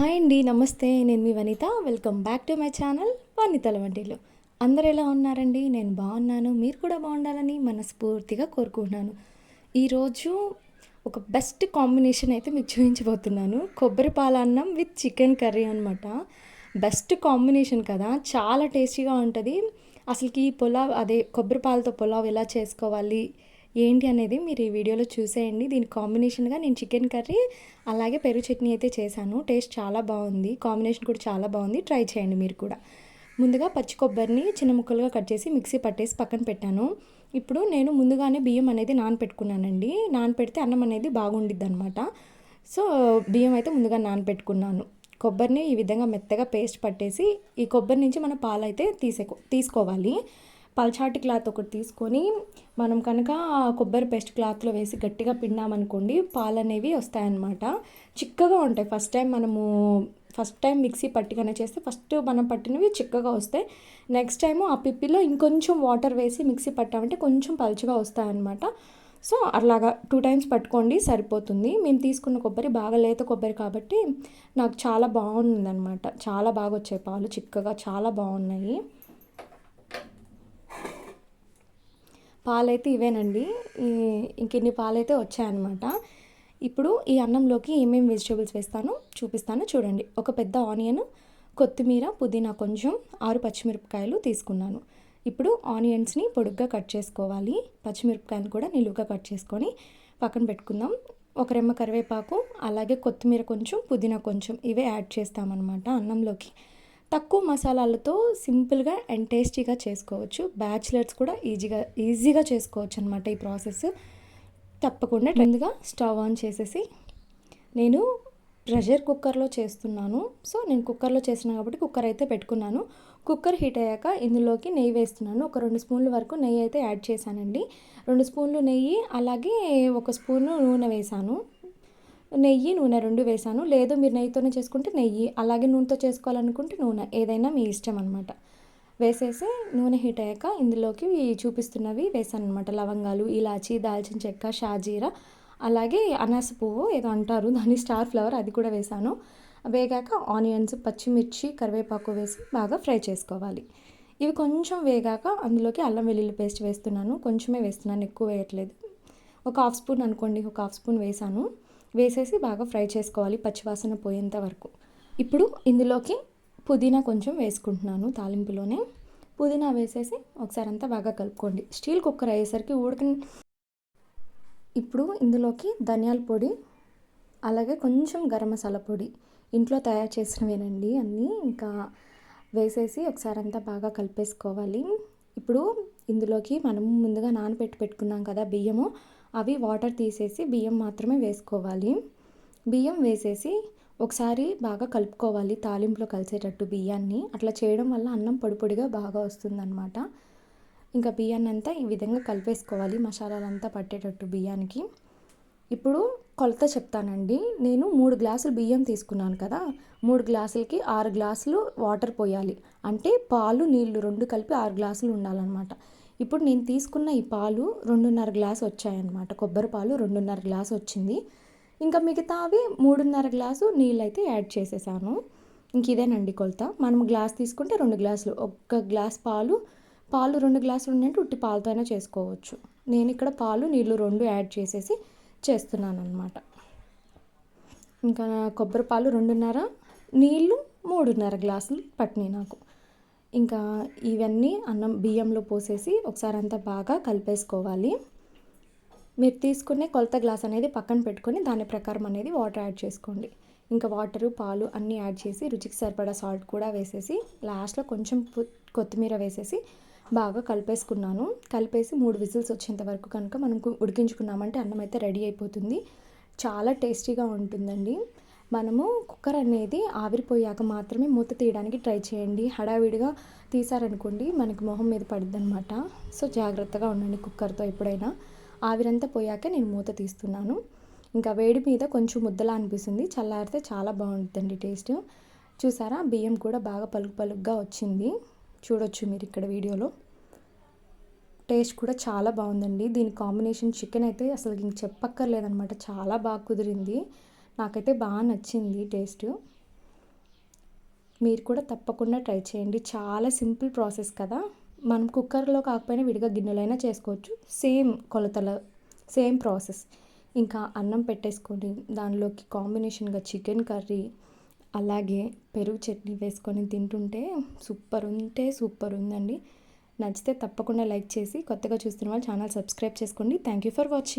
Hi అండి నమస్తే. నేను మీ Vanitha. Welcome back to my channel వనితల వంటిలు అందరు ఎలా ఉన్నారండి? నేను బాగున్నాను. మీరు కూడా బాగుండాలని మనస్ఫూర్తిగా కోరుకుంటున్నాను. ఈరోజు ఒక బెస్ట్ కాంబినేషన్ అయితే మీకు చూపించబోతున్నాను. కొబ్బరి పాలన్నం విత్ చికెన్ కర్రీ అనమాట బెస్ట్ కాంబినేషన్ కదా. చాలా టేస్టీగా ఉంటుంది. అసలుకి ఈ పులావ్ అదే కొబ్బరి పాలతో పులావ్ ఎలా చేసుకోవాలి? ఏంటి అనేది మీరు ఈ వీడియోలో చూసేయండి. దీని కాంబినేషన్గా నేను చికెన్ కర్రీ అలాగే పెరుగు చట్నీ అయితే చేశాను. టేస్ట్ చాలా బాగుంది. కాంబినేషన్ కూడా చాలా బాగుంది. ట్రై చేయండి మీరు కూడా. ముందుగా పచ్చి కొబ్బరిని చిన్న ముక్కలుగా కట్ చేసి మిక్సీ పట్టేసి పక్కన పెట్టాను. ఇప్పుడు నేను ముందుగానే బియ్యం అనేది నానపెట్టుకున్నానండి. నానపెడితే అన్నం అనేది బాగుండిద్ది అనమాట సో బియ్యం అయితే ముందుగా నానపెట్టుకున్నాను. కొబ్బరిని ఈ విధంగా మెత్తగా పేస్ట్ పట్టేసి ఈ కొబ్బరి నుంచి మన పాలు అయితే తీసే తీసుకోవాలి. పల్చాటి క్లాత్ ఒకటి తీసుకొని మనం కనుక కొబ్బరి పేస్ట్ క్లాత్లో వేసి గట్టిగా పిండామనుకోండి పాలు అనేవి వస్తాయన్నమాట. చిక్కగా ఉంటాయి. ఫస్ట్ టైం మనము ఫస్ట్ టైం మిక్సీ పట్టిగానే చేస్తే ఫస్ట్ మనం పట్టినవి చిక్కగా వస్తాయి. నెక్స్ట్ టైము ఆ పిప్పిలో ఇంకొంచెం వాటర్ వేసి మిక్సీ పట్టామంటే కొంచెం పలుచగా వస్తాయన్నమాట. సో అలాగా టూ టైమ్స్ పట్టుకోండి సరిపోతుంది. మేము తీసుకున్న కొబ్బరి బాగా లేత కొబ్బరి కాబట్టి నాకు చాలా బాగుందన్నమాట. చాలా బాగా వచ్చాయి పాలు చిక్కగా చాలా బాగున్నాయి. పాలైతే ఇవేనండి. ఇంకెన్ని పాలైతే వచ్చాయన్నమాట. ఇప్పుడు ఈ అన్నంలోకి ఏమేమి వెజిటేబుల్స్ వేస్తానో చూపిస్తాను. చూడండి. ఒక పెద్ద ఆనియన్ కొత్తిమీర పుదీనా కొంచెం ఆరు పచ్చిమిరపకాయలు తీసుకున్నాను. ఇప్పుడు ఆనియన్స్ని పొడుగ్గా కట్ చేసుకోవాలి. పచ్చిమిరపకాయలు కూడా నిలువుగా కట్ చేసుకొని పక్కన పెట్టుకుందాం. ఒక రెమ్మ కరివేపాకు అలాగే కొత్తిమీర కొంచెం పుదీనా కొంచెం ఇవే యాడ్ చేస్తామన్నమాట అన్నంలోకి. తక్కువ మసాలాలతో సింపుల్గా అండ్ టేస్టీగా చేసుకోవచ్చు. బ్యాచిలర్స్ కూడా ఈజీగా ఈజీగా చేసుకోవచ్చు అనమాట ఈ ప్రాసెస్. తప్పకుండా ముందుగా స్టవ్ ఆన్ చేసేసి నేను ప్రెషర్ కుక్కర్లో చేస్తున్నాను. సో నేను కుక్కర్లో చేస్తున్నాను కాబట్టి కుక్కర్ అయితే పెట్టుకున్నాను. కుక్కర్ హీట్ అయ్యాక ఇందులోకి నెయ్యి వేస్తున్నాను. ఒక రెండు స్పూన్ల వరకు నెయ్యి అయితే యాడ్ చేశానండి. రెండు స్పూన్లు నెయ్యి అలాగే ఒక స్పూను నూనె వేసాను నెయ్యి నూనె రెండు వేసాను లేదు మీరు నెయ్యితోనే చేసుకుంటే నెయ్యి అలాగే నూనెతో చేసుకోవాలనుకుంటే నూనె ఏదైనా మీ ఇష్టం అనమాట వేసేసి నూనె హీట్ అయ్యాక ఇందులోకి చూపిస్తున్నవి వేసాను అనమాట లవంగాలు ఇలాచి దాల్చిన చెక్క షాజీరా అలాగే అనాస పువ్వు ఏదో అంటారు దాని స్టార్ ఫ్లవర్ అది కూడా వేసాను వేగాక ఆనియన్స్ పచ్చిమిర్చి కరివేపాకు వేసి బాగా ఫ్రై చేసుకోవాలి. ఇవి కొంచెం వేగాక అందులోకి అల్లం వెల్లుల్లి పేస్ట్ వేస్తున్నాను. కొంచెమే వేస్తున్నాను ఎక్కువ వేయట్లేదు. ఒక హాఫ్ స్పూన్ అనుకోండి ఒక హాఫ్ స్పూన్ వేసాను వేసేసి బాగా ఫ్రై చేసుకోవాలి పచ్చివాసన పోయేంత వరకు. ఇప్పుడు ఇందులోకి పుదీనా కొంచెం వేసుకుంటున్నాను తాలింపులోనే. పుదీనా వేసేసి ఒకసారి అంతా బాగా కలుపుకోండి. స్టీల్ కుక్కర్ అయ్యేసరికి ఉడక ఇప్పుడు ఇందులోకి ధనియాల పొడి అలాగే కొంచెం గరం మసాలా పొడి. ఇంట్లో తయారు చేసినవేనండి అన్నీ. ఇంకా వేసేసి ఒకసారి అంతా బాగా కలిపేసుకోవాలి. ఇప్పుడు ఇందులోకి మనం ముందుగా నానబెట్టి పెట్టుకున్నాం కదా బియ్యము. అవి వాటర్ తీసేసి బియ్యం మాత్రమే వేసుకోవాలి. బియ్యం వేసేసి ఒకసారి బాగా కలుపుకోవాలి తాలింపులో కలిసేటట్టు బియ్యాన్ని. అట్లా చేయడం వల్ల అన్నం పొడిపొడిగా బాగా వస్తుందన్నమాట. ఇంకా బియ్యాన్ని అంతా ఈ విధంగా కలిపేసుకోవాలి మసాలాలంతా పట్టేటట్టు బియ్యానికి. ఇప్పుడు కొలత చెప్తానండి. నేను మూడు గ్లాసులు బియ్యం తీసుకున్నాను కదా మూడు గ్లాసులకి ఆరు గ్లాసులు వాటర్ పోయాలి. అంటే పాలు నీళ్ళు రెండు కలిపి ఆరు గ్లాసులు ఉండాలన్నమాట. ఇప్పుడు నేను తీసుకున్న ఈ పాలు రెండున్నర గ్లాస్ వచ్చాయన్నమాట. కొబ్బరి పాలు రెండున్నర గ్లాస్ వచ్చింది. ఇంకా మిగతా అవి మూడున్నర గ్లాసు నీళ్ళు అయితే యాడ్ చేసేసాను. ఇంక ఇదేనండి కొలత. మనం గ్లాస్ తీసుకుంటే రెండు గ్లాసులు. ఒక్క గ్లాస్ పాలు పాలు రెండు గ్లాసులు ఉన్నట్టు ఉట్టి పాలతోనే చేసుకోవచ్చు. నేను ఇక్కడ పాలు నీళ్ళు రెండు యాడ్ చేసేసి చేస్తున్నాను అనమాట ఇంకా కొబ్బరి పాలు రెండున్నర నీళ్ళు మూడున్నర గ్లాసులు పట్టినాయి నాకు. ఇంకా ఇవన్నీ అన్నం బియ్యంలో పోసేసి ఒకసారి అంతా బాగా కలిపేసుకోవాలి. మీరు తీసుకునే కొలత గ్లాస్ అనేది పక్కన పెట్టుకొని దాని ప్రకారం అనేది వాటర్ యాడ్ చేసుకోండి. ఇంకా వాటరు పాలు అన్నీ యాడ్ చేసి రుచికి సరిపడా సాల్ట్ కూడా వేసేసి లాస్ట్లో కొంచెం కొత్తిమీర వేసేసి బాగా కలిపేసుకున్నాను. కలిపేసి మూడు విజిల్స్ వచ్చేంత వరకు కనుక మనం ఉడికించుకున్నామంటే అన్నం అయితే రెడీ అయిపోతుంది. చాలా టేస్టీగా ఉంటుందండి. మనము కుక్కర్ అనేది ఆవిరిపోయాక మాత్రమే మూత తీయడానికి ట్రై చేయండి. హడావిడిగా తీసారనుకోండి మనకి మొహం మీద పడుద్ది అనమాట సో జాగ్రత్తగా ఉండండి కుక్కర్తో ఎప్పుడైనా. ఆవిరంతా పోయాక నేను మూత తీస్తున్నాను. ఇంకా వేడి మీద కొంచెం ముద్దలా అనిపిస్తుంది. చల్లారితే చాలా బాగుంటుందండి టేస్ట్. చూసారా? బియ్యం కూడా బాగా పలుకు పలుకుగా వచ్చింది. చూడొచ్చు మీరు ఇక్కడ వీడియోలో. టేస్ట్ కూడా చాలా బాగుందండి. దీని కాంబినేషన్ చికెన్ అయితే అసలు ఇంక చెప్పక్కర్లేదనమాట చాలా బాగా కుదిరింది. నాకైతే బాగా నచ్చింది టేస్ట్. మీరు కూడా తప్పకుండా ట్రై చేయండి. చాలా సింపుల్ ప్రాసెస్ కదా. మనం కుక్కర్లో కాకపోయినా విడిగా గిన్నెలైనా చేసుకోవచ్చు. సేమ్ కొలతల సేమ్ ప్రాసెస్. ఇంకా అన్నం పెట్టేసుకొని దానిలోకి కాంబినేషన్గా చికెన్ కర్రీ అలాగే పెరుగు చట్నీ వేసుకొని తింటుంటే సూపర్ ఉంటే సూపర్ ఉందండి. నచ్చితే తప్పకుండా లైక్ చేసి కొత్తగా చూస్తున్న వాళ్ళు ఛానల్ సబ్స్క్రైబ్ చేసుకోండి. Thank you for watching.